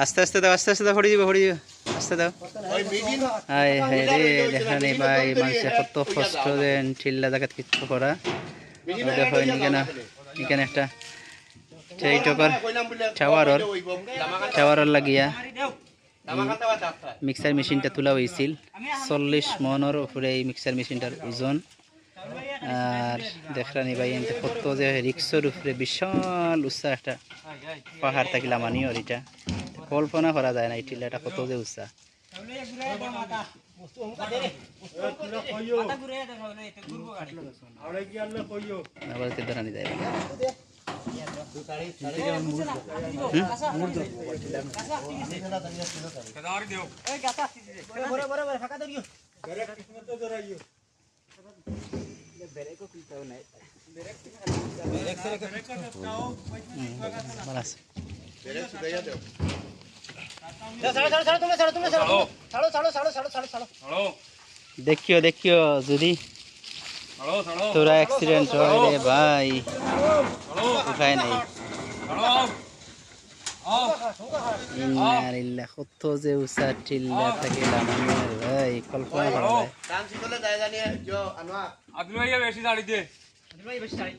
আস্তে আস্তে দাও, আস্তে আস্তে দাও ফড়ি দিব ফড়ি দিব। আস্তে দাও। হাই হাই রে দেখা নেই ভাই মানুষে কত কষ্ট দেন ঠিল্লা জায়গাত কিছু করা। ও দেখো এখানে এখানে একটা। সেই টকর টাওয়ারর টাওয়ারর লাগিয়া। মিক্সার মেশিনটা তোলা হয়েছিল চল্লিশ মনের উপরে এই মিক্সার মেশিনটার ওজন। আর দেখরানি ভাই, এনতে কত যে রিক্সর উপরে বিশাল উৎসাহ একটা পাহাড় থাকিলাম আনিও এটা। কল্পনা করা যায় না এই টিলাটা কত যে উৎসাহ আবার তে ধরানি যায় না। ভালো আছে দেখিও দেখিও, যদি তোরা অ্যাক্সিডেন্ট হয় রে ভাই। উপায় নাই। কত যে উষা টিল্লা থাকিলাম ভাই, কল্পনা করা যায়। বেশি দাঁড়ি দে। বেশি দাঁড়িয়ে